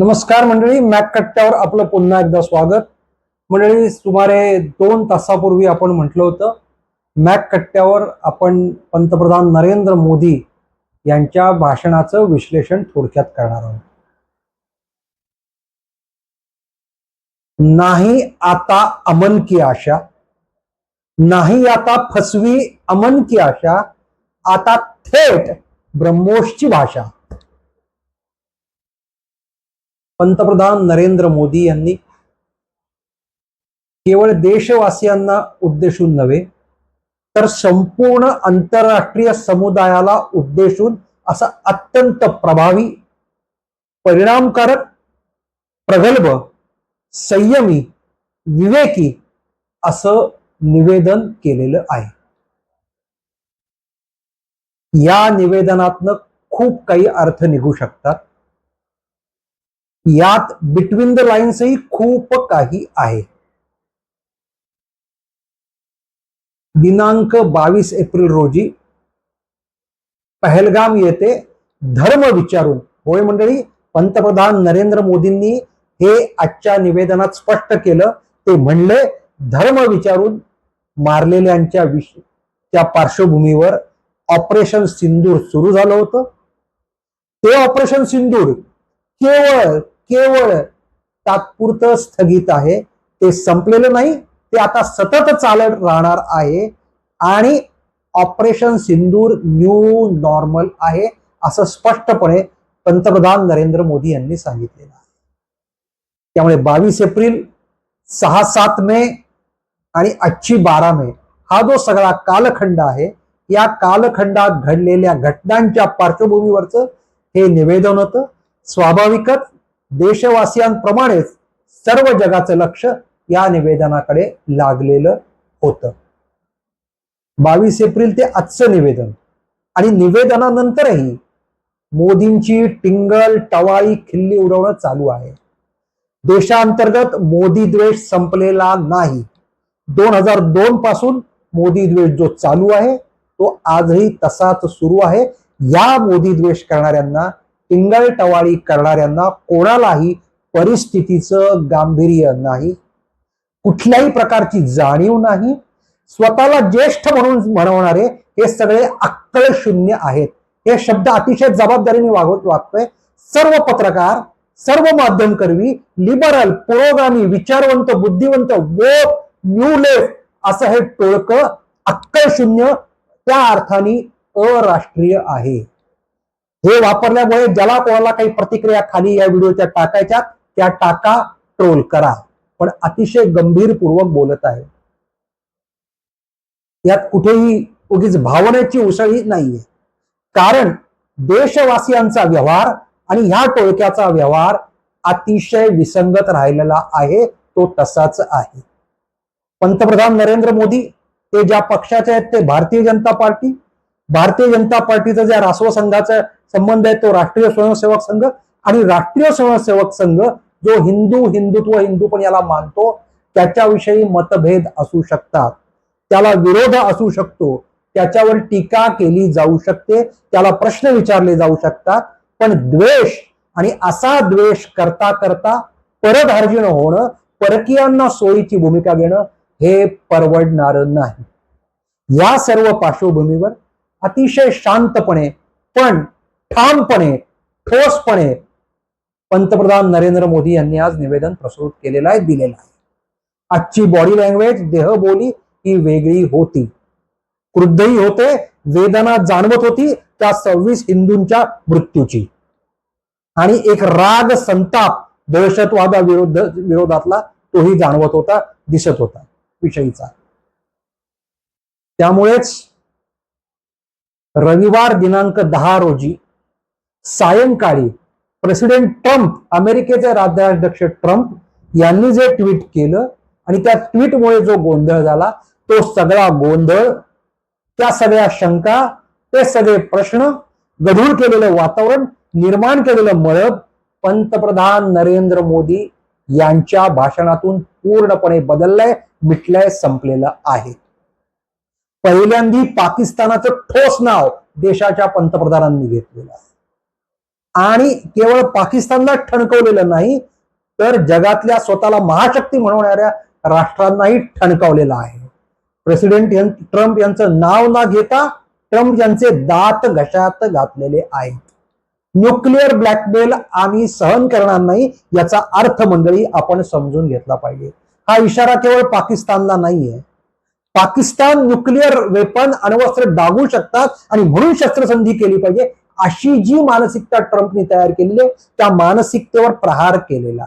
नमस्कार मंडळी मॅक कट्ट्यावर आपलं पुन्हा एकदा स्वागत. मंडळी सुमारे दोन तासापूर्वी आपण म्हटलं होतं मॅक कट्ट्यावर आपण पंतप्रधान नरेंद्र मोदी यांच्या भाषणाचं विश्लेषण थोडक्यात करणार आहोत. नाही आता अमन की आशा नाही आता फसवी अमन की आशा आता थेट ब्रह्मोसची भाषा. पंतप्रधान नरेंद्र मोदी यांनी केवळ देशवासियांना उद्देशून नव्हे तर संपूर्ण आंतरराष्ट्रीय समुदायाला उद्देशून असा अत्यंत प्रभावी परिणामकारक प्रगल्भ संयमी विवेकी असं निवेदन केलेलं आहे. या निवेदनातनं खूप काही अर्थ निघू शकतात. यात बिटवीन द लाईन्सही खूप काही आहे. दिनांक बावीस एप्रिल रोजी पहलगाम येथे धर्म विचारून होय मंडळी पंतप्रधान नरेंद्र मोदींनी हे आजच्या निवेदनात स्पष्ट केलं. ते म्हणले धर्म विचारून मारलेल्यांच्या विष त्या पार्श्वभूमीवर ऑपरेशन सिंदूर सुरू झालं होतं. ते ऑपरेशन सिंदूर केवळ केवळ तात्पुरतं स्थगित आहे. ते संपलेलं नाही ते आता सतत चालत राहणार आहे आणि ऑपरेशन सिंदूर न्यू नॉर्मल आहे असं स्पष्टपणे पंतप्रधान नरेंद्र मोदी यांनी सांगितलेलं आहे. त्यामुळे बावीस एप्रिल सहा सात मे आणि आजची बारा मे हा जो सगळा कालखंड आहे या कालखंडात घडलेल्या घटनांच्या पार्श्वभूमीवरचं हे निवेदन होतं. स्वाभाविकच देशवासियांप्रमाणेच सर्व जगाचं लक्ष या निवेदनाकडे लागलेलं होतं. बावीस एप्रिल ते आजचं निवेदन. आणि निवेदनानंतरही मोदींची टिंगल टवाळी खिल्ली उडवणं चालू आहे. देशांतर्गत मोदी द्वेष संपलेला नाही. दोन हजार दोन पासून मोदी द्वेष जो चालू आहे तो आजही तसाच सुरू आहे. या मोदी द्वेष करणाऱ्यांना टिंगलटवाळी करणाऱ्यांना कोणालाही परिस्थितीचं गांभीर्य नाही. कुठल्याही प्रकारची जाणीव नाही. स्वतःला ज्येष्ठ म्हणून म्हणवणारे हे सगळे अक्कल शून्य आहेत. हे शब्द अतिशय जबाबदारीने वागवत वागतोय. सर्व पत्रकार सर्व माध्यमकर्मी लिबरल पुरोगामी विचारवंत बुद्धिवंत वो न्यू लेफ्ट असं हे टोळकं अक्कल शून्य त्या अर्थाने अराष्ट्रीय आहे. हे वापरल्यामुळे ज्याला कोणाला काही प्रतिक्रिया खाली या व्हिडिओच्या टाकायच्या त्या टाका ट्रोल करा. पण अतिशय गंभीरपूर्वक बोलत आहे. यात कुठेही उगीच भावनेची उसळी नाहीये. कारण देशवासियांचा व्यवहार आणि ह्या टोळक्याचा व्यवहार अतिशय विसंगत राहिलेला आहे तो तसाच आहे. पंतप्रधान नरेंद्र मोदी ते ज्या पक्षाचे आहेत ते भारतीय जनता पार्टी. भारतीय जनता पार्टीचं ज्या रासव संबंध आहे तो राष्ट्रीय स्वयंसेवक संघ आणि राष्ट्रीय स्वयंसेवक संघ जो हिंदू हिंदुत्व हिंदू पण याला मानतो त्याच्याविषयी मतभेद असू शकतात. त्याला विरोध असू शकतो. त्याच्यावर टीका केली जाऊ शकते. त्याला प्रश्न विचारले जाऊ शकतात. पण द्वेष आणि असा द्वेष करता करता परधार्जिण होणं परकीयांना सोयीची भूमिका घेणं हे परवडणार नाही. या सर्व पार्श्वभूमीवर अतिशय शांतपणे पण ठामपणे ठोसपणे पंतप्रधान नरेंद्र मोदी यांनी आज निवेदन प्रस्तुत केलेलं आहे दिलेलं आहे. आजची बॉडी लँग्वेज देहबोली ही वेगळी होती. क्रुद्धही होते वेदना जाणवत होती त्या सव्वीस हिंदूंच्या मृत्यूची. आणि एक राग संताप दहशतवादा विरोध विरोधातला तोही जाणवत होता दिसत होता विषयीचा. त्यामुळेच रविवार दिनांक दहा रोजी सायंकाळी प्रेसिडेंट ट्रम्प अमेरिकेचे राज्याध्यक्ष ट्रम्प यांनी जे ट्विट केलं आणि त्या ट्विटमुळे जो गोंधळ झाला तो सगळा गोंधळ त्या सगळ्या शंका ते सगळे प्रश्न गढूळ केलेलं वातावरण निर्माण केलेलं मळब पंतप्रधान नरेंद्र मोदी यांच्या भाषणातून पूर्णपणे बदललंय मिटलंय संपलेलं आहे. पहिल्यांदी पाकिस्तानाचं ठोस नाव देशाच्या पंतप्रधानांनी घेतलेलं आहे. आणि केवळ पाकिस्तानला ठणकवलेलं नाही तर जगातल्या स्वतःला महाशक्ती म्हणवणाऱ्या राष्ट्रांनाही ठणकावलेलं आहे. प्रेसिडेंट ट्रम्प यांचं नाव न घेता ट्रम्प यांचे दात घशात घातलेले आहेत. न्यूक्लिअर ब्लॅकमेल आम्ही सहन करणार नाही याचा अर्थ मंडळी आपण समजून घेतला पाहिजे. हा इशारा केवळ पाकिस्तानला नाहीये. पाकिस्तान न्यूक्लिअर वेपन अण्वस्त्र डागू शकतात आणि म्हणून शस्त्रसंधी केली पाहिजे अशी जी मानसिकता ट्रम्पनी तयार केलेली आहे त्या मानसिकतेवर प्रहार केलेला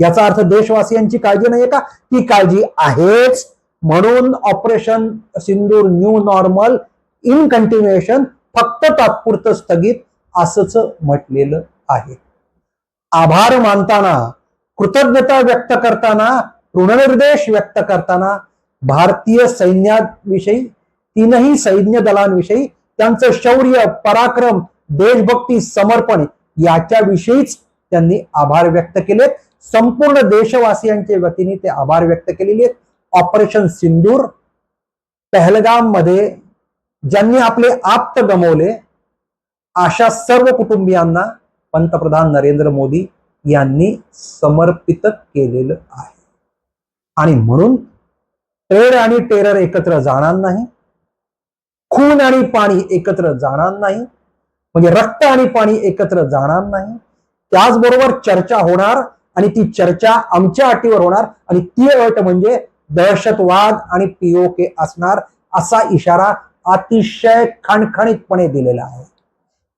याचा अर्थ देशवासियांची काळजी नाहीये का? ती काळजी आहेच. म्हणून operation Sindoor new normal in continuation फक्त तात्पुरतं स्थगित असंच म्हटलेलं आहे. आभार मानताना कृतज्ञता व्यक्त करताना ऋणनिर्देश व्यक्त करताना भारतीय सैन्याविषयी तीनही सैन्य दलांविषयी त्यांचं शौर्य पराक्रम देशभक्ती समर्पण याच्याविषयीच त्यांनी आभार व्यक्त केलेत. संपूर्ण देशवासियांच्या वतीने ते आभार व्यक्त केलेले आहेत. ऑपरेशन सिंदूर पहलगाममध्ये ज्यांनी आपले आप्त गमवले अशा सर्व कुटुंबियांना पंतप्रधान नरेंद्र मोदी यांनी समर्पित केलेलं आहे. आणि म्हणून ट्रेड आणि टेरर एकत्र जाणार नाही. खून आणि पाणी एकत्र जाणार नाही. म्हणजे रक्त आणि पाणी एकत्र जाणार नाही. त्याचबरोबर चर्चा होणार आणि ती चर्चा आमच्या अटीवर होणार आणि ती अट म्हणजे दहशतवाद आणि पीओके असणार असा इशारा अतिशय खणखणीतपणे दिलेला आहे.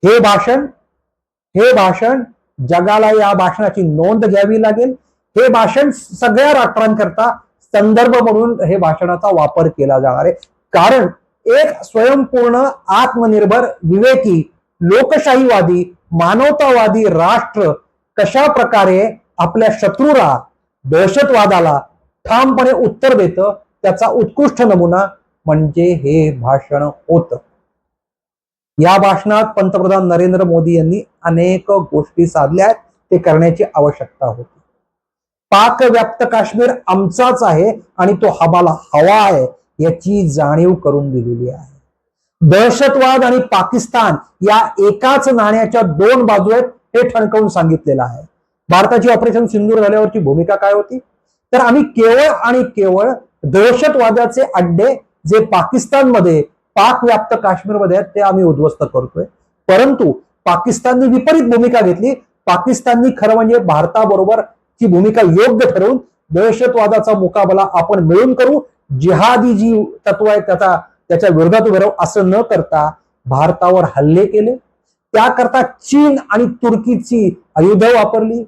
हे भाषण हे भाषण जगाला या भाषणाची नोंद घ्यावी लागेल. हे भाषण सगळ्या राष्ट्रांकरता संदर्भ म्हणून हे भाषणाचा वापर केला जाणार आहे. कारण एक स्वयंपूर्ण आत्मनिर्भर विवेकी लोकशाहीवादी मानवतावादी राष्ट्र कशा प्रकारे आपल्या शत्रूला दहशतवादाला ठामपणे उत्तर देतं त्याचा उत्कृष्ट नमुना म्हणजे हे भाषण होत. या भाषणात पंतप्रधान नरेंद्र मोदी यांनी अनेक गोष्टी साधल्या आहेत ते करण्याची आवश्यकता होती. पाक व्याप्त काश्मीर आमचाच आहे आणि तो आम्हाला हवा आहे. याची जाणीव करून दिलेली आहे. दहशतवाद आणि पाकिस्तान या एकाच नाण्याच्या दोन बाजू आहेत हे ठणकावून सांगितलेलं आहे. भारताची ऑपरेशन सिंदूर झाल्यावरची भूमिका काय होती? तर आम्ही केवळ आणि केवळ दहशतवादाचे अड्डे जे पाकिस्तानमध्ये पाक व्याप्त काश्मीरमध्ये आहेत ते आम्ही उद्ध्वस्त करतोय. परंतु पाकिस्ताननी विपरीत भूमिका घेतली. पाकिस्ताननी खरं म्हणजे भारताबरोबर ची भूमिका योग्य ठरवून दहशतवादाचा मुकाबला आपण मिळून करू. जिहादी जी तत्व आहे त्याचा त्याच्या विरोधात उभे राहू असं न करता भारतावर हल्ले केले. त्याकरता चीन आणि तुर्कीची आयुध वापरली.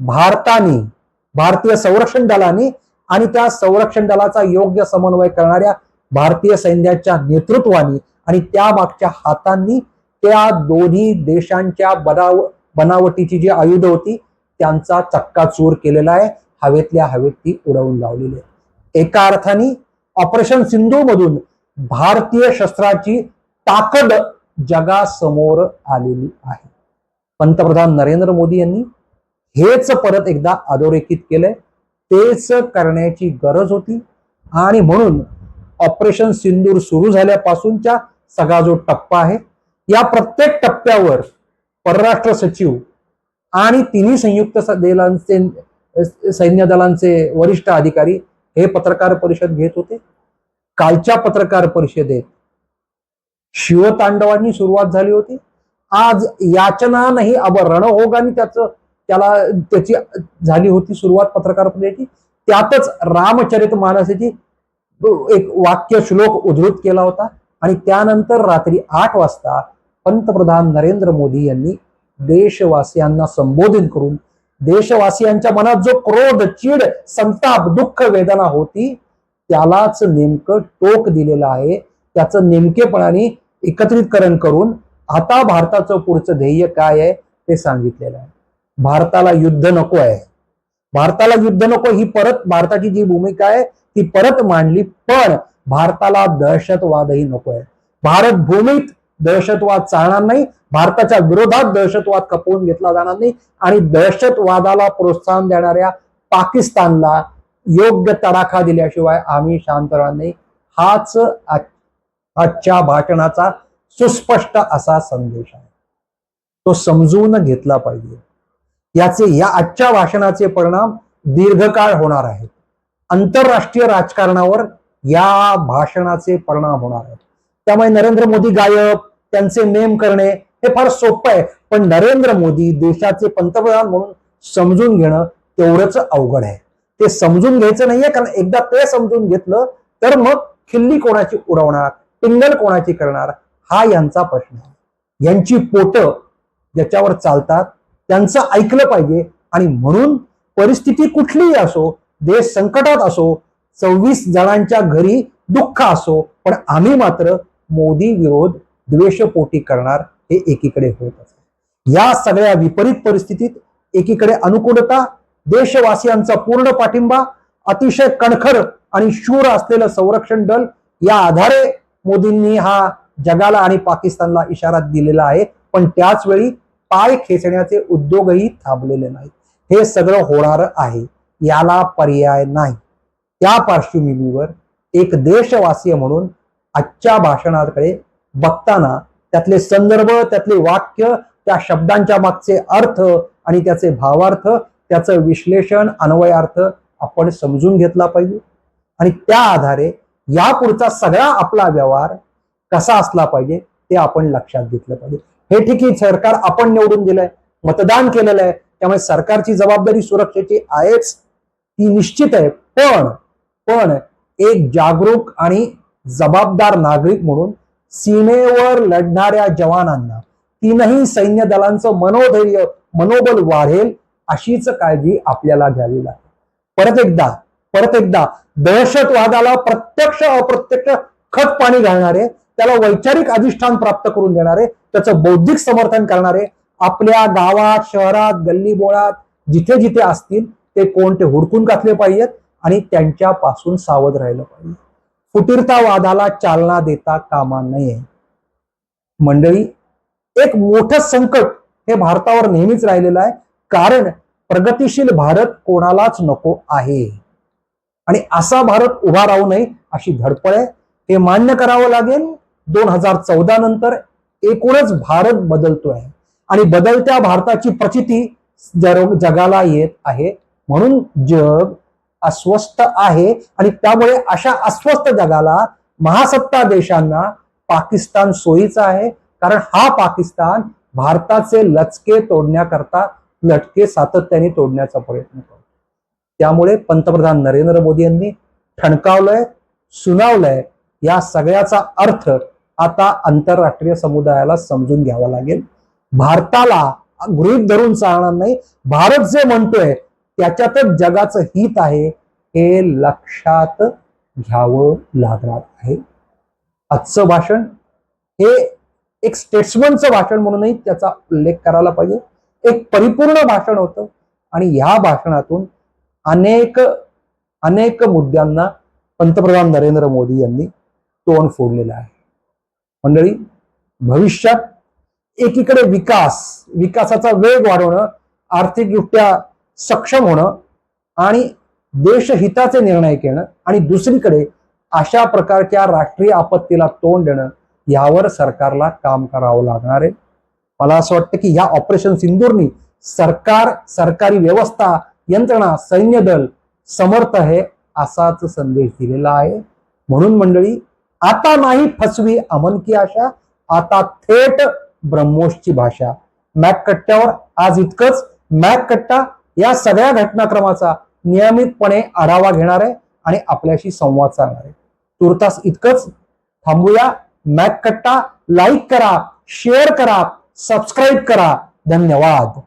भारताने भारतीय संरक्षण दलाने आणि त्या संरक्षण दलाचा योग्य समन्वय करणाऱ्या भारतीय सैन्याच्या नेतृत्वाने आणि त्या मागच्या हातांनी त्या दोन्ही देशांच्या बनाव बनावटीची जी आयुध होती त्यांचा चक्काचूर केलेला आहे. हवेतल्या हवेत ती उडवून लावलेली आहे. एका अर्थाने ऑपरेशन सिंधू मधून भारतीय शस्त्राची ताकद जगासमोर आलेली आहे. पंतप्रधान नरेंद्र मोदी यांनी हेच परत एकदा अधोरेखित केलंय. तेच करण्याची गरज होती. आणि म्हणून ऑपरेशन सिंदूर सुरू झाल्यापासूनच्या सगळा जो टप्पा आहे या प्रत्येक टप्प्यावर परराष्ट्र सचिव आणि तिन्ही संयुक्त दलांचे सैन्य दलांचे वरिष्ठ अधिकारी हे पत्रकार परिषद घेत होते. कालच्या पत्रकार परिषदेत शिवतांडवांनी सुरुवात झाली होती. आज याचना नाही अब रणहोगाने त्याचं त्याला त्याची झाली होती सुरुवात पत्रकार परिषदेची. त्यातच रामचरित मानसाची एक वाक्य श्लोक उद्धृत केला होता. आणि त्यानंतर रात्री आठ वाजता पंतप्रधान नरेंद्र मोदी यांनी देशवासियांना संबोधित करून देशवासियांच्या मनात जो क्रोध चीड संताप दुःख वेदना होती त्यालाच नेमकं टोक दिलेलं आहे. त्याचं नेमकेपणाने एकत्रितकरण करून आता भारताचं पुढचं ध्येय काय आहे ते सांगितलेलं आहे. भारताला युद्ध नको आहे. भारताला युद्ध नको ही परत भारताची जी भूमिका आहे ती परत मांडली पण भारताला दहशतवादही नको आहे. भारत भूमीत दहशतवाद चालणार नाही भारताच्या विरोधात दहशतवाद खपवून घेतला जाणार नाही आणि दहशतवादाला प्रोत्साहन देणाऱ्या पाकिस्तानला योग्य तडाखा दिल्याशिवाय आम्ही शांत राहणार नाही. हाच आजच्या भाषणाचा सुस्पष्ट असा संदेश आहे. तो समजून घेतला पाहिजे. याचे या आजच्या भाषणाचे परिणाम दीर्घकाळ होणार आहेत. आंतरराष्ट्रीय राजकारणावर या भाषणाचे परिणाम होणार आहेत. त्यामुळे नरेंद्र मोदी गायब त्यांचे नेम करणे हे फार सोपं आहे. पण नरेंद्र मोदी देशाचे पंतप्रधान म्हणून समजून घेणं तेवढंच अवघड आहे. ते समजून घ्यायचं नाहीये कारण एकदा ते समजून घेतलं तर मग खिल्ली कोणाची उडवणार टिंगल कोणाची करणार हा यांचा प्रश्न आहे. यांची पोट ज्याच्यावर चालतात त्यांचं ऐकलं पाहिजे. आणि म्हणून परिस्थिती कुठलीही असो देश संकटात असो सव्वीस जणांच्या घरी दुःख असो पण आम्ही मात्र मोदी विरोध द्वेषपोटी करणार हे एकीकडे होत असते. या सगळ्या विपरीत परिस्थितीत एकीकडे अनुकूलता देशवासियांचा पूर्ण पाठिंबा अतिशय कणखर आणि शूर असलेलं संरक्षण दल या आधारे मोदींनी हा जगाला आणि पाकिस्तानला इशारा दिलेला आहे. पण त्याच वेळी पाय खेचण्याचे उद्योगही थांबलेले नाहीत. हे सगळं होणार आहे. याला पर्याय नाही. त्या पार्श्वभूमीवर एक देशवासीय म्हणून आजच्या भाषणाकडे बघताना त्यातले संदर्भ त्यातले वाक्य त्या शब्दांच्या मागचे अर्थ आणि त्याचे भावार्थ त्याचं विश्लेषण अन्वयार्थ आपण समजून घेतला पाहिजे. आणि त्या आधारे या पुढचा सगळा आपला व्यवहार कसा असला पाहिजे ते आपण लक्षात घेतलं पाहिजे. हे ठीक आहे सरकार आपण निवडून दिलंय मतदान केलेलं आहे त्यामुळे सरकारची जबाबदारी सुरक्षेची आहेच ती निश्चित आहे. पण पण एक जागरूक आणि जबाबदार नागरिक म्हणून सीमेवर लढणाऱ्या जवानांना तीनही सैन्य दलांचं मनोधैर्य मनोबल वाढेल अशीच काळजी आपल्याला घ्यावी लागेल. परत एकदा परत एकदा दहशतवादाला प्रत्यक्ष अप्रत्यक्ष खत पाणी घालणारे त्याला वैचारिक अधिष्ठान प्राप्त करून देणारे त्याचं बौद्धिक समर्थन करणारे आपल्या गावात शहरात गल्ली बोळात जिथे जिथे असतील ते कोण ते हुडकून घातले पाहिजेत आणि त्यांच्यापासून सावध राहिलं पाहिजे. फुटीरतावादाला चालना देता कामा नये. मंडळी एक मोठं संकट हे भारतावर नेहमीच राहिलेलं आहे. कारण प्रगतिशील भारत कोणालाच नको आहे. आणि असा भारत उभा राहू नये अशी धडपड आहे. हे मान्य करावं लागेल. दोन हजार चौदा नंतर एकूणच भारत बदलतोय. आणि बदलत्या भारताची प्रचिती जर- जगाला येत आहे. म्हणून जग अस्वस्थ आहे आणि त्यामुळे अशा अस्वस्थ जगाला महासत्ता देशांना पाकिस्तान सोयीचा आहे. कारण हा पाकिस्तान भारताचे लचके तोडण्याकरता लटके सातत्याने तोडण्याचा प्रयत्न करतो. त्यामुळे पंतप्रधान नरेंद्र मोदी यांनी ठणकावलंय सुनावलंय या सगळ्याचा अर्थ आता आंतरराष्ट्रीय समुदायाला समजून घ्यावा लागेल. भारताला गृहित धरून चालणार नाही. भारत जे म्हणतोय त्याच्यातच जगाचं हित आहे हे लक्षात घ्यावं लागणार आहे. आजचं भाषण हे एक स्टेट्समनचं भाषण म्हणूनही त्याचा उल्लेख करायला पाहिजे. एक परिपूर्ण भाषण होतं आणि या भाषणातून अनेक अनेक मुद्द्यांना पंतप्रधान नरेंद्र मोदी यांनी तोंड फोडलेलं आहे. मंडळी भविष्यात एकीकडे विकास विकासाचा वेग वाढवणं आर्थिकदृष्ट्या सक्षम होणं आणि देशहिताचे निर्णय घेणं आणि दुसरीकडे अशा प्रकारच्या राष्ट्रीय आपत्तीला तोंड देणं यावर सरकारला काम करावं लागणार आहे. मला असं वाटतं की ह्या ऑपरेशन सिंदूरनी सरकार सरकारी व्यवस्था यंत्रणा सैन्य दल समर्थ आहे असाच संदेश दिलेला आहे. म्हणून मंडळी आता नाही फसवी अमन की आशा आता थेट ब्रह्मोसची भाषा. मॅक कट्ट्यावर आज इतकंच. मॅक कट्टा या सगळ्या घटनाक्रमाचा नियमितपणे आढावा घेणार आहे आणि आपल्याशी संवाद साधणार आहे. तुर्तास इतकंच. थांबूया. मॅक कट्टा लाईक करा शेअर करा सबस्क्राईब करा. धन्यवाद.